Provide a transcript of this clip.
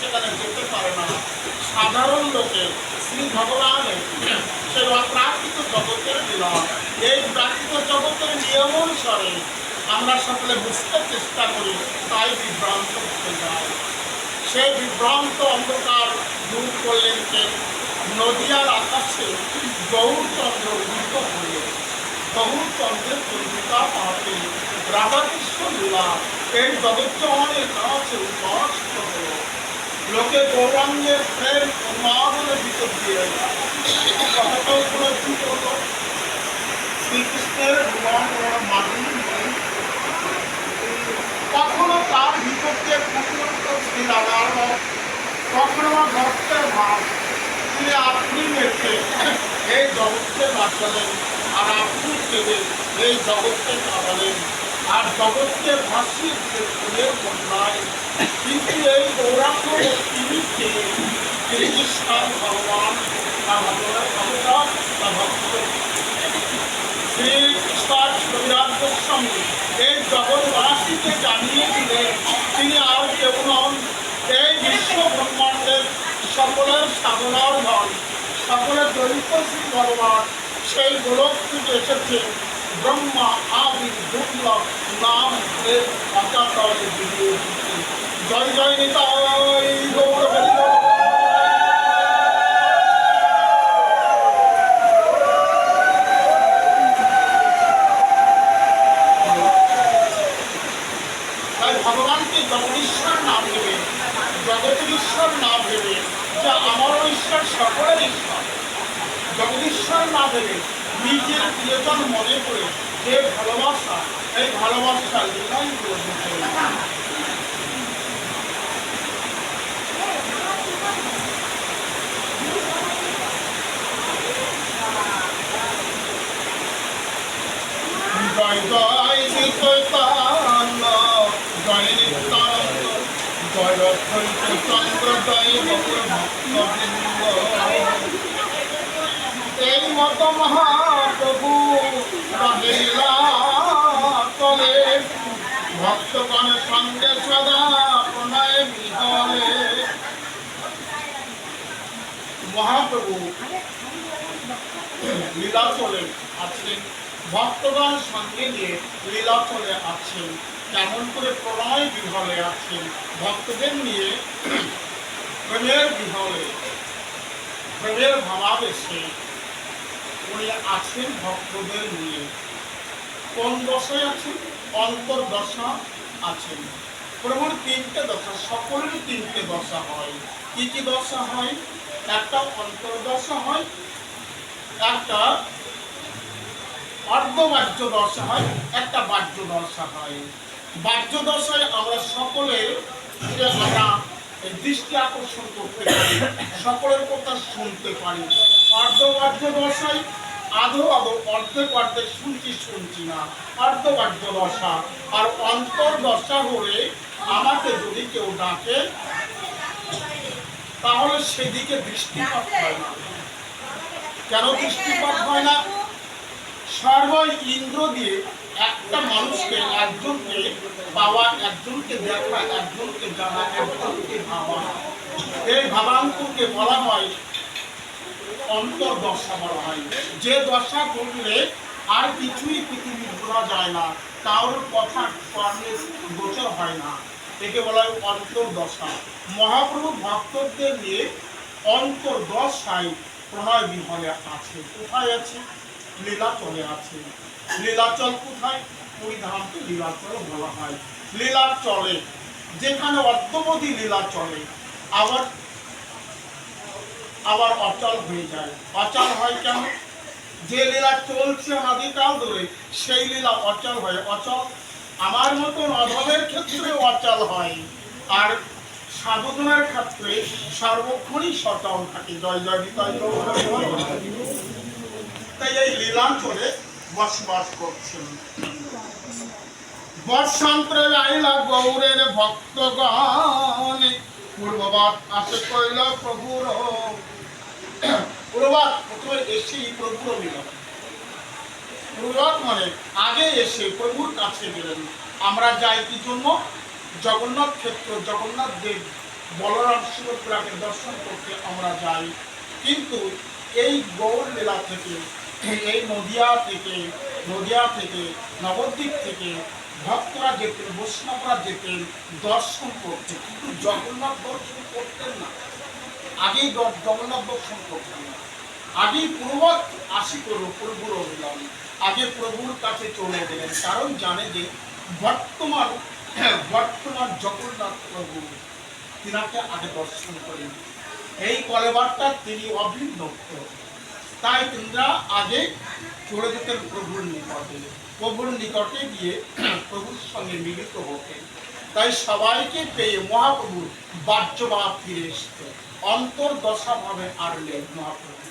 সেখানে যেতে পারে না। সাধারণ লোকের শ্রী ভগবানের সেই অপ্রাকৃত জগতের লীলা এই প্রাকৃত জগতের নিয়ম অনুসারে আমরা সকলে বুঝতে চেষ্টা করি, তাই বিভ্রান্ত হতে যায় সেই বিভ্রান্ত অন্ধকার দূর করলেন কে নদিয়ার আকাশে গৌরচন্দ্র উদিত হয়ে গৌরচন্দ্রের পরিচিতা পাতে রাধাকৃষ্ণ লীলা। এই জগৎজনের কাছে উপাসিত হল লোকে গৌরাঙ্গের ফের উন্মাদনের ভিতর দিয়ে কথাটা উপলব্ধি করল শ্রীকৃষ্ণের ভগবান মাধুরী কখনো তার ভিতর দিয়ে ফুটন্ত শ্রী রাধার কখনো ভক্তের ভাব তিনি আপনি মেখে এই জগৎকে বাঁচালেন আর আপনি কেঁদে এই জগৎকে কাঁদালেন আর জগৎকে ভাসিয়ে ফুলের বন্যায়, কিন্তু এই গৌরাঙ্গ ভগবান শ্রী কৃষ্ণ কবিরাজ গোস্বামী এই জগৎবাসীকে জানিয়ে দিলেন, তিনি আর কেউ নন। এই বিশ্ব ব্রহ্মাণ্ডের সকলের সাধনার ধন, সকলের দৈত শ্রী ভগবান সেই গোলক এসেছে। ব্রহ্মা আদি দুর্লভ নাম জয় জয় বল। ভগবানকে জগদীশ্বর নাম দেবে জগতের ঈশ্বর না ভেবে যা আমারও ঈশ্বর সকলের ঈশ্বর জগদীশ্বর না ভেবে নিজের প্রিয়জন মনে করে যে ভালোবাসা, এই ভালোবাসা লীলাই গ্রহণ করে জয় জয় জয় জয় চন্দ্র জয় এই মত মহাপ্রভু রহিলা চলে। ভক্তগণ সঙ্গে সদা বিহলে মহাপ্রভু লীলাচলে আছেন ভক্তগণ সঙ্গে নিয়ে লীলাচলে আছেন কেমন করে প্রণয় বিহলে আছেন ভক্তদের নিয়ে। প্রেমের বিহলে প্রেমের ভাবাবেশে উনি আছেন ভক্তদের নিয়ে। কোন দশায় আছেন? অন্তর্দশা আছেন। প্রভুর তিনটে দশা সকলেরই তিনটে দশা হয়। কি কি দশা হয়? একটা অন্তর্দশা হয়, একটা অর্ধবাহ্য দশা হয়, একটা বাহ্য দশা হয়। বাহ্য দশায় আমরা সকলে আমরা দৃষ্টি আকর্ষণ করতে পারি, সকলের কথা শুনতে পারি। অর্ধবাহ্য দশায় আধো আধো অর্ধেক অর্ধেক শুনছি শুনছি না। অর্ধবাহ্য দশা। আর অন্তর্দশা হলে আমাকে যদি কেউ ডাকে, তাহলে সেদিকে দৃষ্টিপাত হয় না। কেন দৃষ্টিপাত হয় না? সর্ব ইন্দ্র দিয়ে একটা মানুষকে, একজনকে পাওয়া, একজনকে দেখা, একজনকে জানা, একজনকে ভাবা। এই ভাবাঙ্ককে বলা হয় অন্তর্দশা বলা হয়। যে দশা করলে আর কিছুই পৃথিবী ঘোরা যায় না কারোর কথা গোচর হয় না। একে বলা হয় মহাপ্রভু ভক্তদের নিয়ে অন্তর্দশায় প্রণয় বিহলে আছে। কোথায় আছে? লীলাচলে আছে। লীলাচল কোথায়? পরিধামকে লীলাচল বলা হয়। লীলাচলে, যেখানে অর্ধবধি লীলা চলে আবার আবার অচল হয়ে যায়। অচল হয় কেন? যে লীলা চলছে অনাদিকাল ধরে, সেই লীলা অচল হয়। অচল আমার মতন অধমের ক্ষেত্রে অচল হয়। আর সাধুজনের ক্ষেত্রে সর্বক্ষণই সচল থাকে। জয় জয় তাই এই লীলাঞ্চলে বসবাস করছেন। বর্ষান্তরে আইলা গৌরের ভক্তগণ, পূর্ববাদ আসে কইল, প্রভুর পূর্ববাদ প্রথমে এসেই প্রভুর মিলন পূর্ববাদ মানে আগে এসে প্রভুর কাছে গেলেন। আমরা যাই কি জন্য জগন্নাথ ক্ষেত্র, জগন্নাথ দেব, বলরাম সুভদ্রাকে দর্শন করতে আমরা যাই। কিন্তু এই গৌর মেলা থেকে, এই নদিয়া থেকে নদিয়া থেকে, নবদ্বীপ থেকে, ভক্তরা যেতেন, বৈষ্ণবরা যেতেন দর্শন করতে। কিন্তু জগন্নাথ দর্শন করতেন না। আগেই জগন্নাথ দর্শন করতেন না। আগেই পূর্বত আসি করো প্রভুর অভিলাম। আগে প্রভুর কাছে চলে গেলেন, কারণ জানে যে বর্তমান বর্তমান জগন্নাথ প্রভু তিনাকে আগে দর্শন করেন। এই কলেবারটা তিনি অভিনক্ত তাই তিনরা আগে চলে যেতেন প্রভুর নিকটে। প্রভুর নিকটে গিয়ে প্রভুর সঙ্গে মিলিত হতেন। তাই সবাইকে পেয়ে মহাপ্রভু বাহ্যভাব ফিরে এসত অন্তর্দশা ভাবে আড়লেন মহাপ্রভু।